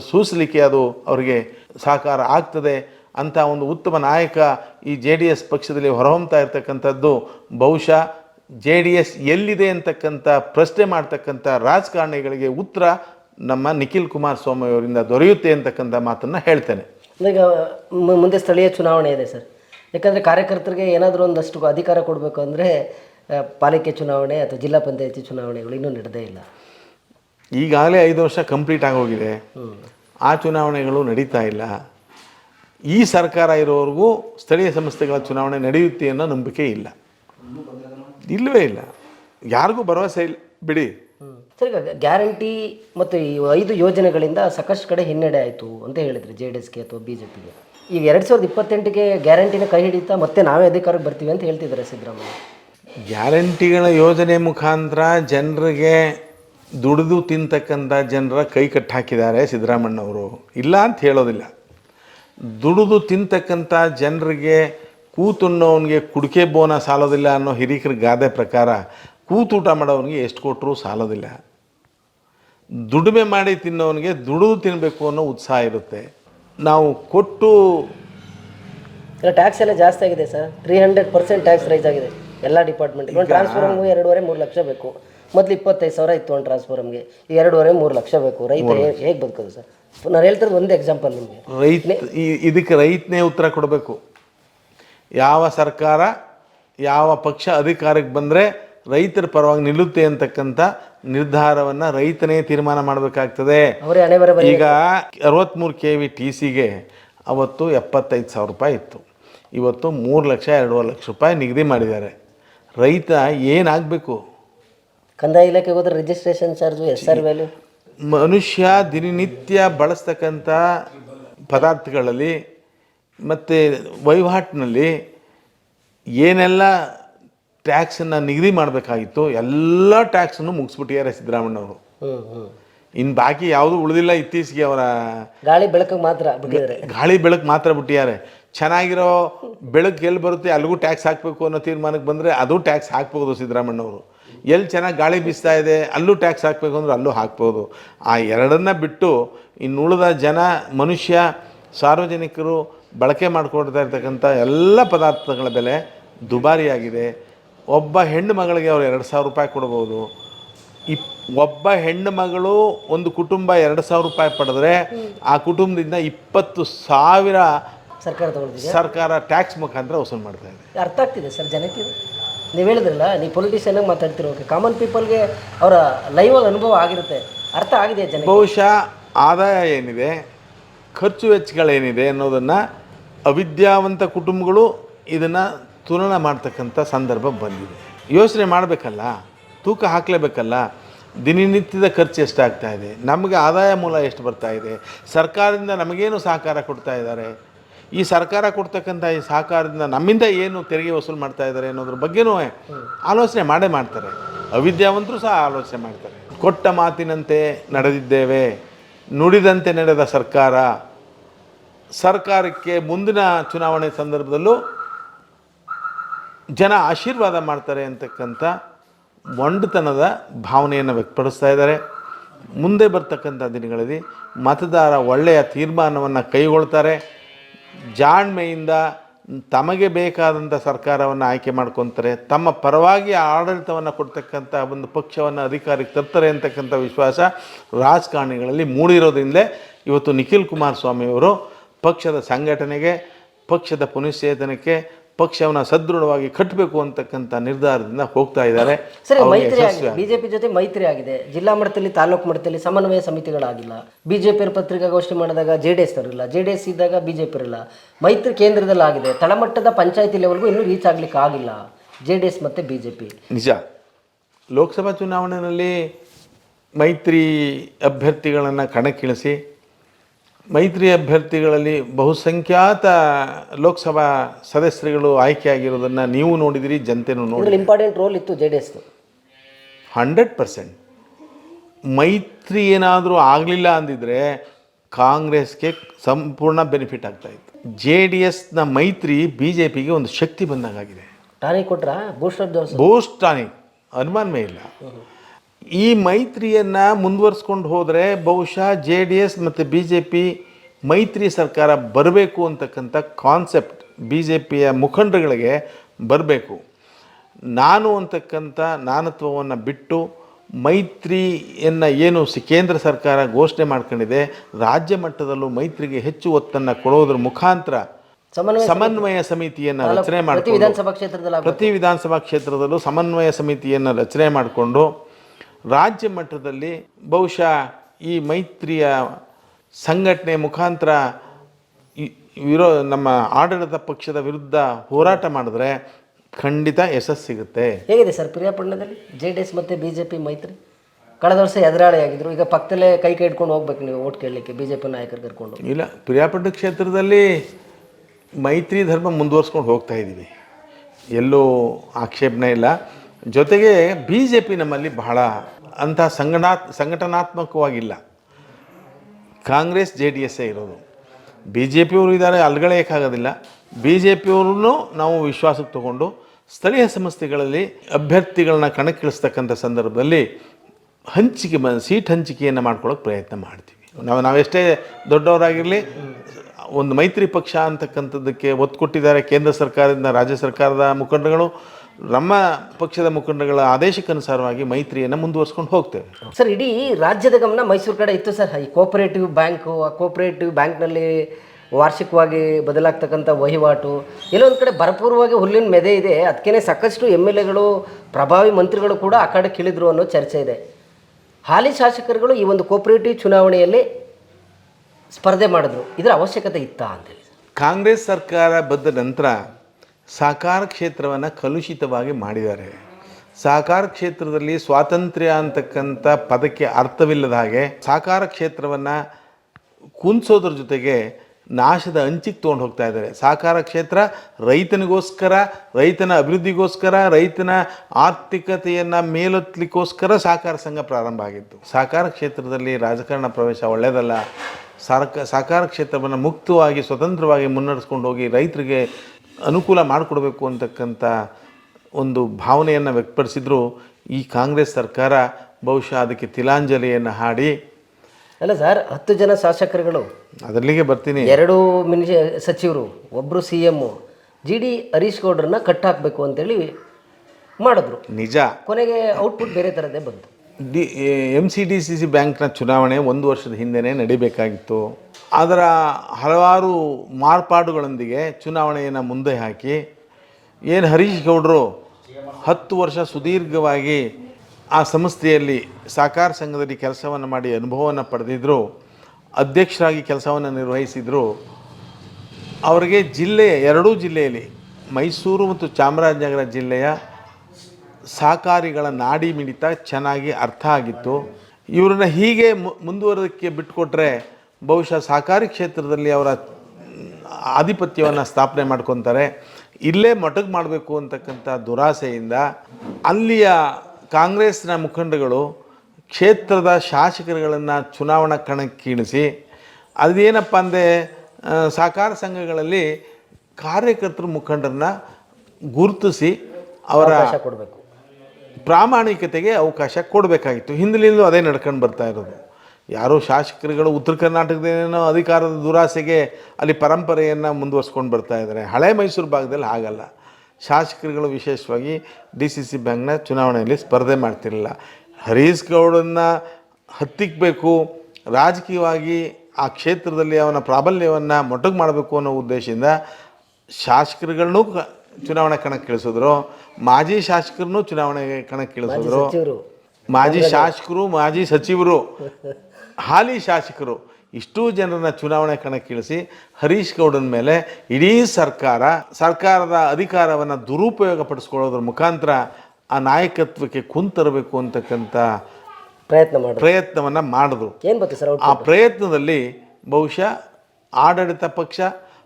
ಸೂಸಲಿಕ್ಕೆ ಅದು ಅವರಿಗೆ ಸಹಕಾರ ಆಗ್ತದೆ ಅಂತ ಒಂದು ಉತ್ತಮ ನಾಯಕ ಈ ಜೆ ಡಿ ಎಸ್ ಪಕ್ಷದಲ್ಲಿ ಹೊರಹೊಮ್ತಾ ಇರತಕ್ಕಂಥದ್ದು ಬಹುಶಃ ಜೆ ಡಿ ಎಸ್ ಎಲ್ಲಿದೆ ಅಂತಕ್ಕಂಥ ಪ್ರಶ್ನೆ ಮಾಡ್ತಕ್ಕಂಥ ರಾಜಕಾರಣಿಗಳಿಗೆ ಉತ್ತರ ನಮ್ಮ ನಿಖಿಲ್ ಕುಮಾರಸ್ವಾಮಿ ಅವರಿಂದ ದೊರೆಯುತ್ತೆ ಅಂತಕ್ಕಂಥ ಮಾತನ್ನು ಹೇಳ್ತೇನೆ. ಈಗ ಮುಂದೆ ಸ್ಥಳೀಯ ಚುನಾವಣೆ ಇದೆ ಸರ್. ಯಾಕಂದರೆ ಕಾರ್ಯಕರ್ತರಿಗೆ ಏನಾದರೂ ಒಂದಷ್ಟು ಅಧಿಕಾರ ಕೊಡಬೇಕು ಅಂದರೆ ಪಾಲಿಕೆ ಚುನಾವಣೆ ಅಥವಾ ಜಿಲ್ಲಾ ಪಂಚಾಯತಿ ಚುನಾವಣೆಗಳು ಇನ್ನೂ ನಡೆದೇ ಇಲ್ಲ. ಈಗಾಗಲೇ ಐದು ವರ್ಷ ಕಂಪ್ಲೀಟ್ ಆಗೋಗಿದೆ. ಆ ಚುನಾವಣೆಗಳು ನಡೀತಾ ಇಲ್ಲ. ಈ ಸರ್ಕಾರ ಇರೋವರೆಗೂ ಸ್ಥಳೀಯ ಸಂಸ್ಥೆಗಳ ಚುನಾವಣೆ ನಡೆಯುತ್ತೆ ಅನ್ನೋ ನಂಬಿಕೆ ಇಲ್ಲ. ಇಲ್ಲವೇ ಇಲ್ಲ. ಯಾರಿಗೂ ಭರವಸೆ ಇಲ್ಲ. ಬಿಡಿ. ಸರಿ ಗ್ಯಾರಂಟಿ ಮತ್ತು ಈ ಐದು ಯೋಜನೆಗಳಿಂದ ಸಾಕಷ್ಟು ಕಡೆ ಹಿನ್ನಡೆ ಆಯಿತು ಅಂತ ಹೇಳಿದ್ರು ಜೆ ಡಿ ಎಸ್ಗೆ ಅಥವಾ ಬಿ ಜೆ ಪಿಗೆ. ಈಗ ಎರಡು ಸಾವಿರದ ಇಪ್ಪತ್ತೆಂಟಿಗೆ ಗ್ಯಾರಂಟಿನ ಕೈ ಹಿಡಿತಾ ಮತ್ತೆ ನಾವೇ ಅಧಿಕಾರಕ್ಕೆ ಬರ್ತೀವಿ ಅಂತ ಹೇಳ್ತಿದ್ದಾರೆ ಸಿದ್ದರಾಮಯ್ಯ. ಗ್ಯಾರಂಟಿಗಳ ಯೋಜನೆ ಮುಖಾಂತರ ಜನರಿಗೆ ದುಡಿದು ತಿಂತಕ್ಕಂಥ ಜನರ ಕೈ ಕಟ್ಟಿ ಹಾಕಿದ್ದಾರೆ ಸಿದ್ದರಾಮಣ್ಣವರು ಇಲ್ಲ ಅಂತ ಹೇಳೋದಿಲ್ಲ. ದುಡಿದು ತಿಂತಕ್ಕಂಥ ಜನರಿಗೆ ಕೂತುಣ್ಣವನಿಗೆ ಕುಡಿಕೆ ಬೋನ ಸಾಲೋದಿಲ್ಲ ಅನ್ನೋ ಹಿರಿಕರ ಗಾದೆ ಪ್ರಕಾರ ಕೂತೂಟ ಮಾಡೋವನಿಗೆ ಎಷ್ಟು ಕೊಟ್ಟರೂ ಸಾಲೋದಿಲ್ಲ. ದುಡಿಮೆ ಮಾಡಿ ತಿನ್ನೋವನಿಗೆ ದುಡಿದು ತಿನ್ನಬೇಕು ಅನ್ನೋ ಉತ್ಸಾಹ ಇರುತ್ತೆ. ನಾವು ಕೊಟ್ಟು ಟ್ಯಾಕ್ಸ್ ಎಲ್ಲ ಜಾಸ್ತಿ ಆಗಿದೆ sir. Three hundred percent tax rise ಆಗಿದೆ. ಎಲ್ಲ ಡಿಪಾರ್ಟ್ಮೆಂಟ್ ಟ್ರಾನ್ಸ್ಫಾರ್ಮ್ಗೆ ಎರಡೂವರೆ ಮೂರು ಲಕ್ಷ ಬೇಕು. ಮೊದಲು ಇಪ್ಪತ್ತೈದು ಸಾವಿರ ಇತ್ತು ಒಂದು ಟ್ರಾನ್ಸ್ಫಾರ್ಮ್ಗೆ ಈಗ ಎರಡೂವರೆ ಮೂರು ಲಕ್ಷ ಬೇಕು. ರೈತ ಹೇಗೆ ಬದುಕೋದು ಸರ್? ನಾನು ಹೇಳ್ತಿರೋದು ಒಂದು ಎಕ್ಸಾಂಪಲ್ ನಿಮಗೆ. ರೈತ ಇದಕ್ಕೆ ರೈತನೇ ಉತ್ತರ ಕೊಡಬೇಕು. ಯಾವ ಸರ್ಕಾರ ಯಾವ ಪಕ್ಷ ಅಧಿಕಾರಕ್ಕೆ ಬಂದರೆ ರೈತರ ಪರವಾಗಿ ನಿಲ್ಲುತ್ತೆ ಅಂತಕ್ಕಂಥ ನಿರ್ಧಾರವನ್ನು ರೈತನೇ ತೀರ್ಮಾನ ಮಾಡಬೇಕಾಗ್ತದೆ. ಈಗ ಅರವತ್ತ್ಮೂರು ಕೆ ವಿ ಟಿ ಸಿಗೆ ಅವತ್ತು ಎಪ್ಪತ್ತೈದು ಸಾವಿರ ರೂಪಾಯಿ ಇತ್ತು. ಇವತ್ತು ಮೂರು ಲಕ್ಷ ಎರಡೂವರೆ ಲಕ್ಷ ರೂಪಾಯಿ ನಿಗದಿ ಮಾಡಿದ್ದಾರೆ. ರೈತ ಏನಾಗಬೇಕು? ಕಂದಾಯ ಇಲಾಖೆಗೆ ಹೋದ್ರೆ registration charge S R value ಮನುಷ್ಯ ದಿನನಿತ್ಯ ಬಳಸ್ತಕ್ಕಂಥ ಪದಾರ್ಥಗಳಲ್ಲಿ ಮತ್ತು ವಹಿವಾಟಿನಲ್ಲಿ ಏನೆಲ್ಲ ಟ್ಯಾಕ್ಸನ್ನು ನಿಗದಿ ಮಾಡಬೇಕಾಗಿತ್ತು ಎಲ್ಲ ಟ್ಯಾಕ್ಸನ್ನು ಮುಗಿಸ್ಬಿಟ್ಟಿದ್ದಾರೆ ಸಿದ್ದರಾಮಣ್ಣವರು ಇನ್ನು ಬಾಕಿ ಯಾವುದೂ ಉಳಿದಿಲ್ಲ ಇತ್ತೀಚೆಗೆ ಅವರ ಗಾಳಿ ಬೆಳಕಿಗೆ ಮಾತ್ರ ಬಿಟ್ಟಿದ್ದಾರೆ. ಗಾಳಿ ಬೆಳಕು ಮಾತ್ರ ಬಿಟ್ಟಿದ್ದಾರೆ. ಚೆನ್ನಾಗಿರೋ ಬೆಳಕು ಎಲ್ಲಿ ಬರುತ್ತೆ ಅಲ್ಲಿಗೂ ಟ್ಯಾಕ್ಸ್ ಹಾಕಬೇಕು ಅನ್ನೋ ತೀರ್ಮಾನಕ್ಕೆ ಬಂದರೆ ಅದು ಟ್ಯಾಕ್ಸ್ ಹಾಕ್ಬೋದು ಸಿದ್ದರಾಮಣ್ಣವರು ಎಲ್ಲಿ ಚೆನ್ನಾಗಿ ಗಾಳಿ ಬೀಸ್ತಾ ಇದೆ ಅಲ್ಲೂ ಟ್ಯಾಕ್ಸ್ ಹಾಕಬೇಕು ಅಂದ್ರೆ ಅಲ್ಲೂ ಹಾಕ್ಬೋದು. ಆ ಎರಡನ್ನ ಬಿಟ್ಟು ಇನ್ನು ಉಳಿದ ಜನ ಮನುಷ್ಯ ಸಾರ್ವಜನಿಕರು ಬಳಕೆ ಮಾಡಿಕೊಡ್ತಾ ಇರ್ತಕ್ಕಂಥ ಎಲ್ಲ ಪದಾರ್ಥಗಳ ಬೆಲೆ ದುಬಾರಿಯಾಗಿದೆ. ಒಬ್ಬ ಹೆಣ್ಣು ಮಗಳಿಗೆ ಅವ್ರು ಎರಡು ಸಾವಿರ ರೂಪಾಯಿ ಕೊಡ್ಬೋದು. ಇಪ್ ಒಬ್ಬ ಹೆಣ್ಣು ಮಗಳು ಒಂದು ಕುಟುಂಬ ಎರಡು ಸಾವಿರ ರೂಪಾಯಿ ಪಡೆದ್ರೆ ಆ ಕುಟುಂಬದಿಂದ ಇಪ್ಪತ್ತು ಸಾವಿರ ಸರ್ಕಾರ ತಗೊಳ್ತಿದೆ? ಸರ್ಕಾರ ಟ್ಯಾಕ್ಸ್ ಮುಖಾಂತರ ವಸೂಲು ಮಾಡ್ತಾ ಇದೆ. ಅರ್ಥ ಆಗ್ತಿದೆ ಸರ್ ಜನಕ್ಕೆ. ನೀವು ಹೇಳಿದ್ರಲ್ಲ ನೀವು ಪೊಲಿಟಿಷಿಯನ್ ಮಾತಾಡ್ತಿರೋಕೆ ಕಾಮನ್ ಪೀಪಲ್ಗೆ ಅವರ ಲೈವ್ ಅನುಭವ ಆಗಿರುತ್ತೆ. ಅರ್ಥ ಆಗಿದೆ ಬಹುಶಃ ಆದಾಯ ಏನಿದೆ ಖರ್ಚು ವೆಚ್ಚಗಳೇನಿದೆ ಅನ್ನೋದನ್ನು ಅವಿದ್ಯಾವಂತ ಕುಟುಂಬಗಳು ಇದನ್ನು ತುಲನ ಮಾಡ್ತಕ್ಕಂಥ ಸಂದರ್ಭ ಬಂದಿದೆ. ಯೋಚನೆ ಮಾಡಬೇಕಲ್ಲ, ತೂಕ ಹಾಕಲೇಬೇಕಲ್ಲ, ದಿನನಿತ್ಯದ ಖರ್ಚು ಎಷ್ಟಾಗ್ತಾ ಇದೆ, ನಮಗೆ ಆದಾಯ ಮೂಲ ಎಷ್ಟು ಬರ್ತಾ ಇದೆ, ಸರ್ಕಾರದಿಂದ ನಮಗೇನು ಸಹಕಾರ ಕೊಡ್ತಾ ಇದ್ದಾರೆ, ಈ ಸರ್ಕಾರ ಕೊಡ್ತಕ್ಕಂಥ ಈ ಸಹಕಾರದಿಂದ ನಮ್ಮಿಂದ ಏನು ತೆರಿಗೆ ವಸೂಲು ಮಾಡ್ತಾ ಇದ್ದಾರೆ ಅನ್ನೋದ್ರ ಬಗ್ಗೆನೂ ಆಲೋಚನೆ ಮಾಡೇ ಮಾಡ್ತಾರೆ. ಅವಿದ್ಯಾವಂತರು ಸಹ ಆಲೋಚನೆ ಮಾಡ್ತಾರೆ. ಕೊಟ್ಟ ಮಾತಿನಂತೆ ನಡೆದಿದ್ದೇವೆ, ನುಡಿದಂತೆ ನಡೆದ ಸರ್ಕಾರ ಸರ್ಕಾರಕ್ಕೆ ಮುಂದಿನ ಚುನಾವಣೆ ಸಂದರ್ಭದಲ್ಲೂ ಜನ ಆಶೀರ್ವಾದ ಮಾಡ್ತಾರೆ ಅಂತಕ್ಕಂಥ ಒಂಡತನದ ಭಾವನೆಯನ್ನು ವ್ಯಕ್ತಪಡಿಸ್ತಾ ಇದ್ದಾರೆ. ಮುಂದೆ ಬರ್ತಕ್ಕಂಥ ದಿನಗಳಲ್ಲಿ ಮತದಾರ ಒಳ್ಳೆಯ ತೀರ್ಮಾನವನ್ನು ಕೈಗೊಳ್ತಾರೆ. ಜಾಣ್ಮೆಯಿಂದ ತಮಗೆ ಬೇಕಾದಂಥ ಸರ್ಕಾರವನ್ನು ಆಯ್ಕೆ ಮಾಡ್ಕೊತಾರೆ. ತಮ್ಮ ಪರವಾಗಿ ಆಡಳಿತವನ್ನು ಕೊಡ್ತಕ್ಕಂಥ ಒಂದು ಪಕ್ಷವನ್ನು ಅಧಿಕಾರಕ್ಕೆ ತರ್ತಾರೆ ಅಂತಕ್ಕಂಥ ವಿಶ್ವಾಸ ರಾಜಕಾರಣಿಗಳಲ್ಲಿ ಮೂಡಿರೋದ್ರಿಂದಲೇ ಇವತ್ತು ನಿಖಿಲ್ ಕುಮಾರಸ್ವಾಮಿಯವರು ಪಕ್ಷದ ಸಂಘಟನೆಗೆ ಪಕ್ಷದ ಪುನಶ್ಚೇತನಕ್ಕೆ ಪಕ್ಷವನ್ನು ಸದೃಢವಾಗಿ ಕಟ್ಟಬೇಕು ಅಂತಕ್ಕಂಥ ನಿರ್ಧಾರದಿಂದ ಹೋಗ್ತಾ ಇದ್ದಾರೆ. ಸರಿ ಅವ್ರಿಗೆ ಮೈತ್ರಿ ಆಗಿದೆ ಬಿಜೆಪಿ ಜೊತೆ ಮೈತ್ರಿ ಆಗಿದೆ ಜಿಲ್ಲಾ ಮಟ್ಟದಲ್ಲಿ ತಾಲೂಕು ಮಟ್ಟದಲ್ಲಿ ಸಮನ್ವಯ ಸಮಿತಿಗಳಾಗಿಲ್ಲ. ಬಿಜೆಪಿ ಪತ್ರಿಕಾಗೋಷ್ಠಿ ಮಾಡಿದಾಗ ಜೆ ಡಿ ಎಸ್ ಇರಲ್ಲ ಜೆ ಡಿ ಎಸ್ ಇದ್ದಾಗ ಬಿಜೆಪಿ ಇರಲ್ಲ ಮೈತ್ರಿ ಕೇಂದ್ರದಲ್ಲಿ ಆಗಿದೆ. ತಳಮಟ್ಟದ ಪಂಚಾಯತಿ ಲೆವೆಲ್ಗೂ ಇನ್ನೂ ರೀಚ್ ಆಗ್ಲಿಕ್ಕೆ ಆಗಿಲ್ಲ. ಜೆ ಡಿ ಎಸ್ ಮತ್ತು ಬಿಜೆಪಿ. ನಿಜ. ಲೋಕಸಭಾ ಚುನಾವಣೆಯಲ್ಲಿ ಮೈತ್ರಿ ಅಭ್ಯರ್ಥಿಗಳನ್ನು ಕಣಕ್ಕಿಳಿಸಿ ಮೈತ್ರಿ ಅಭ್ಯರ್ಥಿಗಳಲ್ಲಿ ಬಹುಸಂಖ್ಯಾತ ಲೋಕಸಭಾ ಸದಸ್ಯರುಗಳು ಆಯ್ಕೆಯಾಗಿರೋದನ್ನು ನೀವು ನೋಡಿದಿರಿ ಜನತೆನೂ ನೋಡಿ ಇಂಪಾರ್ಟೆಂಟ್ ರೋಲ್ ಇತ್ತು J D S hundred percent ಮೈತ್ರಿ ಏನಾದರೂ ಆಗಲಿಲ್ಲ ಅಂದಿದ್ರೆ ಕಾಂಗ್ರೆಸ್ಗೆ ಸಂಪೂರ್ಣ ಬೆನಿಫಿಟ್ ಆಗ್ತಾ ಇತ್ತು. ಜೆ ಡಿ ಎಸ್ನ ಮೈತ್ರಿ ಬಿ ಜೆ ಪಿಗೆ ಒಂದು ಶಕ್ತಿ ಬಂದಂಗಾಗಿದೆ. ಟಾನಿಕ್ ಕೊಟ್ರ? ಬೂಸ್ಟ್ ಬೂಸ್ಟ್ ಬೋಸ್ಟ್ ಟಾನಿಕ್ ಅನುಮಾನವೇ ಇಲ್ಲ. ಈ ಮೈತ್ರಿಯನ್ನು ಮುಂದುವರಿಸ್ಕೊಂಡು ಹೋದರೆ ಬಹುಶಃ ಜೆ ಡಿ ಎಸ್ ಮತ್ತು ಬಿ ಜೆ ಪಿ ಮೈತ್ರಿ ಸರ್ಕಾರ ಬರಬೇಕು ಅಂತಕ್ಕಂಥ ಕಾನ್ಸೆಪ್ಟ್ ಬಿ ಜೆ ಪಿಯ ಮುಖಂಡರುಗಳಿಗೆ ಬರಬೇಕು. ನಾನು ಅಂತಕ್ಕಂಥ ನಾನತ್ವವನ್ನು ಬಿಟ್ಟು ಮೈತ್ರಿಯನ್ನು ಏನು ಸಿ ಕೇಂದ್ರ ಸರ್ಕಾರ ಘೋಷಣೆ ಮಾಡ್ಕೊಂಡಿದೆ ರಾಜ್ಯ ಮಟ್ಟದಲ್ಲೂ ಮೈತ್ರಿಗೆ ಹೆಚ್ಚು ಒತ್ತನ್ನು ಕೊಡೋದ್ರ ಮುಖಾಂತರ ಸಮನ್ವಯ ಸಮಿತಿಯನ್ನು ರಚನೆ ಮಾಡಿ ಮಾಡಿಕೊಂಡು ವಿಧಾನಸಭಾ ಕ್ಷೇತ್ರದಲ್ಲಿ ಪ್ರತಿ ವಿಧಾನಸಭಾ ಕ್ಷೇತ್ರದಲ್ಲೂ ಸಮನ್ವಯ ಸಮಿತಿಯನ್ನು ರಚನೆ ಮಾಡಿಕೊಂಡು ರಾಜ್ಯ ಮಟ್ಟದಲ್ಲಿ ಬಹುಶಃ ಈ ಮೈತ್ರಿಯ ಸಂಘಟನೆ ಮುಖಾಂತರ ವಿರೋ ನಮ್ಮ ಆಡಳಿತ ಪಕ್ಷದ ವಿರುದ್ಧ ಹೋರಾಟ ಮಾಡಿದ್ರೆ ಖಂಡಿತ ಯಶಸ್ಸು ಸಿಗುತ್ತೆ. ಹೇಗಿದೆ ಸರ್ ಪ್ರಿಯಾಪಟ್ಟಣದಲ್ಲಿ ಜೆ ಡಿ ಎಸ್ ಮತ್ತು ಬಿ ಜೆ ಪಿ ಮೈತ್ರಿ? ಕಳೆದ ವರ್ಷ ಎದುರಾಳಿ ಆಗಿದ್ರು ಈಗ ಪಕ್ಕದಲ್ಲೇ ಕೈ ಕೈ ಇಟ್ಕೊಂಡು ಹೋಗ್ಬೇಕು ನೀವು ಓಟ್ ಕೇಳಲಿಕ್ಕೆ ಬಿ ಜೆ ಪಿ ನಾಯಕರು ಕರ್ಕೊಂಡು ಇಲ್ಲ ಪ್ರಿಯಾಪಟ್ಟಣ ಕ್ಷೇತ್ರದಲ್ಲಿ ಮೈತ್ರಿ ಧರ್ಮ ಮುಂದುವರ್ಸ್ಕೊಂಡು ಹೋಗ್ತಾ ಇದ್ದೀವಿ. ಎಲ್ಲೂ ಆಕ್ಷೇಪಣೆ ಇಲ್ಲ. ಜೊತೆಗೆ ಬಿ ಜೆ ಪಿ ನಮ್ಮಲ್ಲಿ ಬಹಳ ಅಂಥ ಸಂಘಟನಾ ಸಂಘಟನಾತ್ಮಕವಾಗಿಲ್ಲ. ಕಾಂಗ್ರೆಸ್, ಜೆ ಡಿ ಎಸ್ಸೇ ಇರೋದು. ಬಿ ಜೆ ಪಿಯವರು ಇದ್ದಾರೆ ಅಲ್ಗಳೆಯೋಕ್ಕಾಗೋದಿಲ್ಲ ಬಿ ಜೆ ಪಿಯವ್ರನ್ನೂ ನಾವು ವಿಶ್ವಾಸಕ್ಕೆ ತಗೊಂಡು ಸ್ಥಳೀಯ ಸಂಸ್ಥೆಗಳಲ್ಲಿ ಅಭ್ಯರ್ಥಿಗಳನ್ನ ಕಣಕ್ಕಿಳಿಸ್ತಕ್ಕಂಥ ಸಂದರ್ಭದಲ್ಲಿ ಹಂಚಿಕೆ ಮ, ಸೀಟ್ ಹಂಚಿಕೆಯನ್ನು ಮಾಡ್ಕೊಳ್ಳೋಕೆ ಪ್ರಯತ್ನ ಮಾಡ್ತೀವಿ. ನಾವು ನಾವೆಷ್ಟೇ ದೊಡ್ಡವರಾಗಿರಲಿ, ಒಂದು ಮೈತ್ರಿ ಪಕ್ಷ ಅಂತಕ್ಕಂಥದ್ದಕ್ಕೆ ಒತ್ತು ಕೊಟ್ಟಿದ್ದಾರೆ ಕೇಂದ್ರ ಸರ್ಕಾರದಿಂದ, ರಾಜ್ಯ ಸರ್ಕಾರದ ಮುಖಂಡಗಳು ನಮ್ಮ ಪಕ್ಷದ ಮುಖಂಡಗಳ ಆದೇಶಕ್ಕನುಸಾರವಾಗಿ ಮೈತ್ರಿಯನ್ನು ಮುಂದುವರಿಸ್ಕೊಂಡು ಹೋಗ್ತೇವೆ. ಸರ್ ಇಡೀ ರಾಜ್ಯದ ಗಮನ ಮೈಸೂರು ಕಡೆ ಇತ್ತು ಸರ್. ಈ ಕೋಪರೇಟಿವ್ ಬ್ಯಾಂಕು ಆ ಕೋಪರೇಟಿವ್ ಬ್ಯಾಂಕ್ನಲ್ಲಿ ವಾರ್ಷಿಕವಾಗಿ ಬದಲಾಗ್ತಕ್ಕಂಥ ವಹಿವಾಟು ಎಲ್ಲೊಂದು ಕಡೆ ಭರಪೂರ್ವವಾಗಿ ಹುಲ್ಲಿನ ಮೆದೆ ಇದೆ. ಅದಕ್ಕೇ ಸಾಕಷ್ಟು ಎಂ ಎಲ್ ಎಗಳು ಪ್ರಭಾವಿ ಮಂತ್ರಿಗಳು ಕೂಡ ಆ ಕಡೆ ಕಿಳಿದ್ರು ಅನ್ನೋ ಚರ್ಚೆ ಇದೆ. ಹಾಲಿ ಶಾಸಕರುಗಳು ಈ ಒಂದು ಕೋಪರೇಟಿವ್ ಚುನಾವಣೆಯಲ್ಲಿ ಸ್ಪರ್ಧೆ ಮಾಡಿದ್ರು. ಇದರ ಅವಶ್ಯಕತೆ ಇತ್ತಾ ಅಂತೇಳಿ ಕಾಂಗ್ರೆಸ್ ಸರ್ಕಾರ ಬಂದ ನಂತರ ಸಹಕಾರ ಕ್ಷೇತ್ರವನ್ನು ಕಲುಷಿತವಾಗಿ ಮಾಡಿದ್ದಾರೆ. ಸಹಕಾರ ಕ್ಷೇತ್ರದಲ್ಲಿ ಸ್ವಾತಂತ್ರ್ಯ ಅಂತಕ್ಕಂಥ ಪದಕ್ಕೆ ಅರ್ಥವಿಲ್ಲದ ಹಾಗೆ ಸಾಕಾರ ಕ್ಷೇತ್ರವನ್ನು ಕುಂದಿಸೋದ್ರ ಜೊತೆಗೆ ನಾಶದ ಅಂಚಿಗೆ ತೊಗೊಂಡು ಹೋಗ್ತಾ ಇದ್ದಾರೆ. ಸಾಕಾರ ಕ್ಷೇತ್ರ ರೈತನಿಗೋಸ್ಕರ, ರೈತನ ಅಭಿವೃದ್ಧಿಗೋಸ್ಕರ, ರೈತನ ಆರ್ಥಿಕತೆಯನ್ನು ಮೇಲೆತ್ತಲಿಕ್ಕೋಸ್ಕರ ಸಹಕಾರ ಸಂಘ ಪ್ರಾರಂಭ ಆಗಿತ್ತು. ಸಹಕಾರ ಕ್ಷೇತ್ರದಲ್ಲಿ ರಾಜಕಾರಣ ಪ್ರವೇಶ ಒಳ್ಳೆಯದಲ್ಲ ಸರ್ಕ ಸಹಕಾರ ಕ್ಷೇತ್ರವನ್ನು ಮುಕ್ತವಾಗಿ, ಸ್ವತಂತ್ರವಾಗಿ ಮುನ್ನಡೆಸ್ಕೊಂಡು ಹೋಗಿ ರೈತರಿಗೆ ಅನುಕೂಲ ಮಾಡಿಕೊಡ್ಬೇಕು ಅಂತಕ್ಕಂಥ ಒಂದು ಭಾವನೆಯನ್ನು ವ್ಯಕ್ತಪಡಿಸಿದ್ರು ಈ ಕಾಂಗ್ರೆಸ್ ಸರ್ಕಾರ. ಬಹುಶಃ ಅದಕ್ಕೆ ತಿಲಾಂಜಲಿಯನ್ನು ಹಾಡಿ. ಅಲ್ಲ ಸರ್ ಹತ್ತು ಜನ ಶಾಸಕರುಗಳು. ಅದರಲ್ಲಿಗೆ ಬರ್ತೀನಿ. ಎರಡು ಮಿನಿಷ ಸಚಿವರು ಒಬ್ಬರು C M G D Harish ಗೌಡ್ರನ್ನ ಕಟ್ಟಾಕಬೇಕು ಅಂತೇಳಿ ಮಾಡಿದ್ರು. ನಿಜ. ಕೊನೆಗೆ ಔಟ್ಪುಟ್ ಬೇರೆ ಥರದೇ ಬಂತು. D M C D C C ಬ್ಯಾಂಕ್ನ ಚುನಾವಣೆ ಒಂದು ವರ್ಷದ ಹಿಂದೆಯೇ ನಡಿಬೇಕಾಗಿತ್ತು. ಅದರ ಹಲವಾರು ಮಾರ್ಪಾಡುಗಳೊಂದಿಗೆ ಚುನಾವಣೆಯನ್ನು ಮುಂದೆ ಹಾಕಿ, ಏನು ಹರೀಶ್ ಗೌಡರು ಹತ್ತು ವರ್ಷ ಸುದೀರ್ಘವಾಗಿ ಆ ಸಂಸ್ಥೆಯಲ್ಲಿ ಸಹಕಾರ ಸಂಘದಲ್ಲಿ ಕೆಲಸವನ್ನು ಮಾಡಿ ಅನುಭವವನ್ನು ಪಡೆದಿದ್ದರು ಅಧ್ಯಕ್ಷರಾಗಿ ಕೆಲಸವನ್ನು ನಿರ್ವಹಿಸಿದರು. ಅವರಿಗೆ ಜಿಲ್ಲೆಯ, ಎರಡೂ ಜಿಲ್ಲೆಯಲ್ಲಿ ಮೈಸೂರು ಮತ್ತು ಚಾಮರಾಜನಗರ ಜಿಲ್ಲೆಯ ಸಹಕಾರಿಗಳ ನಾಡಿ ಮಿಡಿತ ಚೆನ್ನಾಗಿ ಅರ್ಥ ಆಗಿತ್ತು. ಇವರನ್ನ ಹೀಗೆ ಮುಂದುವರೋದಕ್ಕೆ ಬಿಟ್ಟುಕೊಟ್ರೆ ಬಹುಶಃ ಸಹಕಾರಿ ಕ್ಷೇತ್ರದಲ್ಲಿ ಅವರ ಆಧಿಪತ್ಯವನ್ನು ಸ್ಥಾಪನೆ ಮಾಡ್ಕೊತಾರೆ. ಇಲ್ಲೇ ಮಟಕ್ ಮಾಡಬೇಕು ಅಂತಕ್ಕಂಥ ದುರಾಸೆಯಿಂದ ಅಲ್ಲಿಯ ಕಾಂಗ್ರೆಸ್ನ ಮುಖಂಡಗಳು ಕ್ಷೇತ್ರದ ಶಾಸಕರುಗಳನ್ನು ಚುನಾವಣಾ ಕಣಕ್ಕಿಳಿಸಿ ಅದೇನಪ್ಪ ಅಂದರೆ ಸಹಕಾರ ಸಂಘಗಳಲ್ಲಿ ಕಾರ್ಯಕರ್ತರು ಮುಖಂಡರನ್ನ ಗುರುತಿಸಿ ಅವರ ಕೊಡಬೇಕು. ಪ್ರಾಮಾಣಿಕತೆಗೆ ಅವಕಾಶ ಕೊಡಬೇಕಾಗಿತ್ತು. ಹಿಂದಿನಿಂದಲೂ ಅದೇ ನಡ್ಕೊಂಡು ಬರ್ತಾ ಇರೋದು. ಯಾರೋ ಶಾಸಕರುಗಳು ಉತ್ತರ ಕರ್ನಾಟಕದೇನೋ ಅಧಿಕಾರದ ದುರಾಸೆಗೆ ಅಲ್ಲಿ ಪರಂಪರೆಯನ್ನು ಮುಂದುವರ್ಸ್ಕೊಂಡು ಬರ್ತಾ ಇದ್ದಾರೆ. ಹಳೆ ಮೈಸೂರು ಭಾಗದಲ್ಲಿ ಹಾಗಲ್ಲ. ಶಾಸಕರುಗಳು ವಿಶೇಷವಾಗಿ ಡಿ ಸಿ ಸಿ ಬ್ಯಾಂಕ್ನ ಚುನಾವಣೆಯಲ್ಲಿ ಸ್ಪರ್ಧೆ ಮಾಡ್ತಿರಲಿಲ್ಲ. ಹರೀಶ್ ಗೌಡನ್ನ ಹತ್ತಿಕ್ಕಬೇಕು ರಾಜಕೀಯವಾಗಿ ಆ ಕ್ಷೇತ್ರದಲ್ಲಿ ಅವನ ಪ್ರಾಬಲ್ಯವನ್ನು ಮೊಟಕು ಮಾಡಬೇಕು ಅನ್ನೋ ಉದ್ದೇಶದಿಂದ ಶಾಸಕರುಗಳನ್ನೂ ಚುನಾವಣೆ ಕಣಕ್ಕೆ ಇಳಿಸಿದ್ರು ಮಾಜಿ ಶಾಸಕರನ್ನೂ ಚುನಾವಣೆಗೆ ಕಣಕ್ಕೆ ಇಳಿಸಿದ್ರು. ಮಾಜಿ ಶಾಸಕರು ಮಾಜಿ ಸಚಿವರು ಹಾಲಿ ಶಾಸಕರು ಇಷ್ಟೂ ಜನರನ್ನ ಚುನಾವಣೆ ಕಣಕ್ಕಿಳಿಸಿ ಹರೀಶ್ ಗೌಡನ ಮೇಲೆ ಇಡೀ ಸರ್ಕಾರ ಸರ್ಕಾರದ ಅಧಿಕಾರವನ್ನು ದುರುಪಯೋಗ ಪಡಿಸ್ಕೊಳ್ಳೋದ್ರ ಮುಖಾಂತರ ಆ ನಾಯಕತ್ವಕ್ಕೆ ಕುಂತರಬೇಕು ಅಂತಕ್ಕಂಥ ಪ್ರಯತ್ನ ಮಾಡಿ ಪ್ರಯತ್ನವನ್ನು ಮಾಡಿದ್ರು. ಏನು ಆ ಪ್ರಯತ್ನದಲ್ಲಿ ಬಹುಶಃ ಆಡಳಿತ ಪಕ್ಷ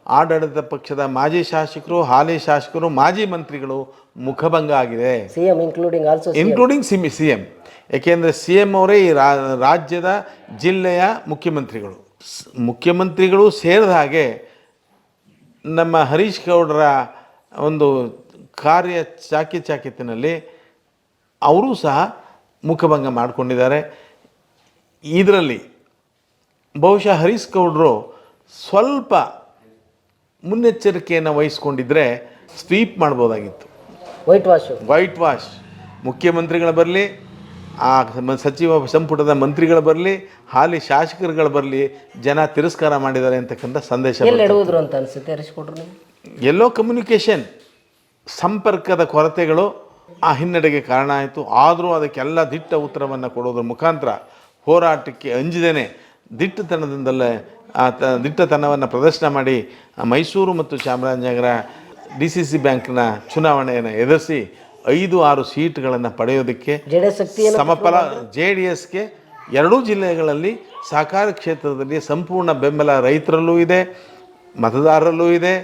ಆಡಳಿತ ಪಕ್ಷದ ಮಾಜಿ ಶಾಸಕರು ಹಾಲಿ ಶಾಸಕರು ಮಾಜಿ ಮಂತ್ರಿಗಳು ಮುಖಭಂಗ ಆಗಿದೆ. C M including also including C C M ಏಕೆಂದರೆ ಸಿ ಎಂ ಅವರೇ ಈ ರಾ- ರಾಜ್ಯದ ಜಿಲ್ಲೆಯ ಮುಖ್ಯಮಂತ್ರಿಗಳು. ಮುಖ್ಯಮಂತ್ರಿಗಳು ಸೇರಿದ ಹಾಗೆ ನಮ್ಮ ಹರೀಶ್ ಗೌಡರ ಒಂದು ಕಾರ್ಯ ಚಾಕಿ ಚಾಕಿತಿನಲ್ಲಿ ಅವರೂ ಸಹ ಮುಖಭಂಗ ಮಾಡಿಕೊಂಡಿದ್ದಾರೆ. ಇದರಲ್ಲಿ ಬಹುಶಃ ಹರೀಶ್ ಗೌಡರು ಸ್ವಲ್ಪ ಮುನ್ನೆಚ್ಚರಿಕೆಯನ್ನು ವಹಿಸ್ಕೊಂಡಿದ್ರೆ ಸ್ವೀಪ್ ಮಾಡ್ಬೋದಾಗಿತ್ತು. ವೈಟ್ ವಾಶ್ ವೈಟ್ ವಾಶ್ ಮುಖ್ಯಮಂತ್ರಿಗಳು ಬರಲಿ ಆ ಸಚಿವ ಸಂಪುಟದ ಮಂತ್ರಿಗಳು ಬರಲಿ ಹಾಲಿ ಶಾಸಕರುಗಳು ಬರಲಿ ಜನ ತಿರಸ್ಕಾರ ಮಾಡಿದ್ದಾರೆ ಅಂತಕ್ಕಂಥ ಸಂದೇಶ ಅಂತ ಅನ್ಸುತ್ತೆ ಎಲ್ಲೋ ಕಮ್ಯುನಿಕೇಷನ್ ಸಂಪರ್ಕದ ಕೊರತೆಗಳು ಆ ಹಿನ್ನಡೆಗೆ ಕಾರಣ ಆಯಿತು. ಆದರೂ ಅದಕ್ಕೆಲ್ಲ ದಿಟ್ಟ ಉತ್ತರವನ್ನು ಕೊಡೋದ್ರ ಮುಖಾಂತರ ಹೋರಾಟಕ್ಕೆ ಅಂಜಿದೇನೆ ದಿಟ್ಟತನದಿಂದಲೇ ಆ ತ ದಿಟ್ಟತನವನ್ನು ಪ್ರದರ್ಶನ ಮಾಡಿ ಮೈಸೂರು ಮತ್ತು ಚಾಮರಾಜನಗರ ಡಿ ಸಿ ಸಿ ಬ್ಯಾಂಕ್ನ ಚುನಾವಣೆಯನ್ನು ಎದುರಿಸಿ ಐದು ಆರು ಸೀಟ್ಗಳನ್ನು ಪಡೆಯೋದಕ್ಕೆ ಸಮಫಲ ಜೆ ಡಿ ಎಸ್ಗೆ ಎರಡೂ ಜಿಲ್ಲೆಗಳಲ್ಲಿ ಸಹಕಾರ ಕ್ಷೇತ್ರದಲ್ಲಿ ಸಂಪೂರ್ಣ ಬೆಂಬಲ ರೈತರಲ್ಲೂ ಇದೆ ಮತದಾರರಲ್ಲೂ ಇದೆ.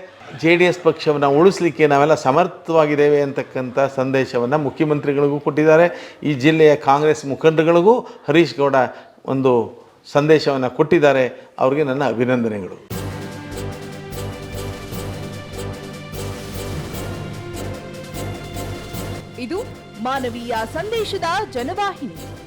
ಜೆ ಡಿ ಎಸ್ ಪಕ್ಷವನ್ನು ಉಳಿಸ್ಲಿಕ್ಕೆ ನಾವೆಲ್ಲ ಸಮರ್ಥವಾಗಿದ್ದೇವೆ ಅಂತಕ್ಕಂಥ ಸಂದೇಶವನ್ನು ಮುಖ್ಯಮಂತ್ರಿಗಳಿಗೂ ಕೊಟ್ಟಿದ್ದಾರೆ. ಈ ಜಿಲ್ಲೆಯ ಕಾಂಗ್ರೆಸ್ ಮುಖಂಡಗಳಿಗೂ ಹರೀಶ್ ಗೌಡ ಒಂದು ಸಂದೇಶವನ್ನು ಕೊಟ್ಟಿದ್ದಾರೆ. ಅವರಿಗೆ ನನ್ನ ಅಭಿನಂದನೆಗಳು. ಇದು ಮಾನವೀಯ ಸಂದೇಶದ ಜನವಾಹಿನಿ.